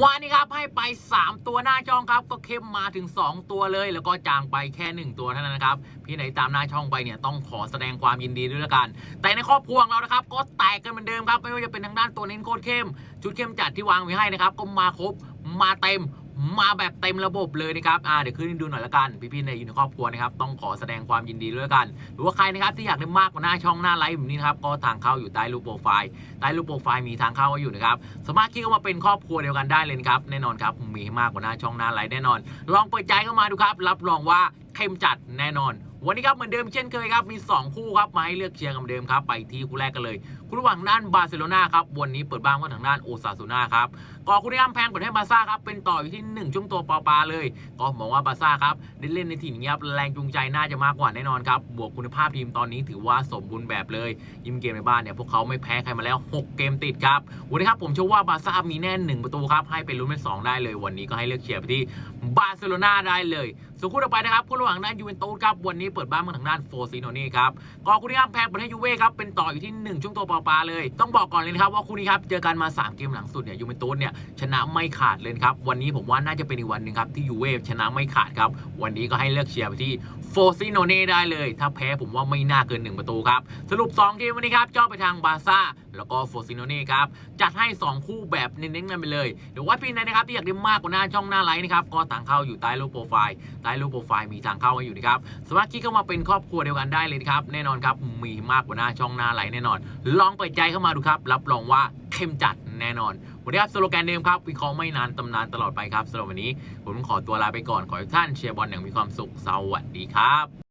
วันนี้ครับให้ไป 3 ตัวหน้าช่องครับ ก็เข้มมาถึง 2 ตัวเลย แล้วก็จางไปแค่ 1 ตัวเท่านั้นนะครับ พี่ไหนตามหน้าช่องไปเนี่ยต้องขอแสดงความยินดีด้วยละกัน แต่ในครอบครัวของเรานะครับ ก็แตกกันเหมือนเดิมครับ ไม่ว่าจะเป็นทางด้านตัวเน้นโคตรเข้ม ชุดเข้มจัดที่วางไว้ให้นะครับ ก็มาครบมาเต็ม มาแบบเต็มระบบเลยนะครับอ่าเดี๋ยวขึ้นดูหน่อยละกัน พี่ๆในอยู่ในครอบครัวนะครับต้องขอแสดงความยินดีด้วยกัน หรือว่าใครนะครับที่อยากได้มากกว่าหน้าช่องหน้าไลฟ์แบบนี้นะครับก็ทางเข้าอยู่ใต้รูปโปรไฟล์ใต้รูปโปรไฟล์มีทางเข้าไว้อยู่นะครับสามารถคลิกเข้ามาเป็นครอบครัวเดียวกันได้เลยนะครับแน่นอนครับมีให้มากกว่าหน้าช่องหน้าไลฟ์แน่นอน ลองเปิดใจเข้ามาดูครับ รับรองว่าเข้มจัดแน่นอน วันนี้ครับเหมือนเดิมเช่นเคยครับมี 2 คู่ครับมาให้เลือกเชียร์กันเดิมครับไปที่คู่แรกกันเลยคู่ระหว่างด้านบาร์เซโลนาครับวันนี้เปิดบ้านว่าทางด้านโอซาซูนาครับก่อคู่นี้ครับแพงเปิดให้บาร์ซ่าครับเป็นต่ออยู่ที่ 1 ช่วงตัวปอปาเลย ก็มองว่าบาร์ซ่าครับได้เล่นในถิ่นเงียบแรงจูงใจน่าจะมากกว่าแน่นอนครับบวกคุณภาพทีมตอนนี้ถือว่าสมบูรณ์แบบเลย ยิมเกมในบ้านเนี่ยพวกเขาไม่แพ้ใครมาแล้ว 6 เกมติดครับวันนี้ครับผมเชื่อว่าบาร์ซ่ามีแน่หนึ่งประตูครับให้เป็นลุ้นเป็นสองได้เลย วันนี้ก็ให้เลือกเชียร์ไปที่บาร์เซโลนาได้เลย ส่วนคู่ต่อไปนะครับคู่ระหว่างด้านยูเวนตุสครับวันนี้เปิดบ้านมาทางด้านโฟซิโนนี่ครับก็คู่นี้ครับแพงเปิดให้ยูเว่ครับเป็นต่ออยู่ที่ 1 ช่วงตัวปลาเลย ต้องบอกก่อนเลยนะครับว่าคู่นี้ครับเจอกันมา 3 เกมหลังสุดเนี่ยยูเวนตุสเนี่ยชนะไม่ขาดเลยครับวันนี้ผมว่าน่าจะเป็นอีกวันหนึ่งครับที่ยูเว่ชนะไม่ขาดครับวันนี้ก็ให้เลือกเชียร์ไปที่โฟซิโนเน่ได้เลย ถ้าแพ้ผมว่าไม่น่าเกิน 1 ประตูครับสรุป2ทีมวันนี้ครับเจ้าไปทางบาร์ซ่าแล้วก็โฟซิโนเน่ครับ จัดให้ 2 คู่แบบเน้นๆกันไปเลย เดี๋ยวว่าพี่ไหนนะครับที่อยากได้มากกว่าหน้าช่องหน้าไลน์นะครับ ก็ทางเข้าอยู่ใต้รูปโปรไฟล์ใต้รูปโปรไฟล์มีทางเข้าไว้อยู่นะครับสามารถคลิกเข้ามาเป็นครอบครัวเดียวกันได้เลยนะครับแน่นอนครับมีมากกว่าหน้าช่องหน้าไลน์แน่นอน ลองเปิดใจเข้ามาดูครับ รับรองว่าเข้มจัดแน่นอนวันนี้ครับสโลแกนเดิมครับวิเคราะห์ไม่นานตำนานตลอดไปครับสำหรับวันนี้ ผมขอตัวลาไปก่อนขอให้ทุกท่านเชียร์บอลอย่างมีความสุขสวัสดีครับ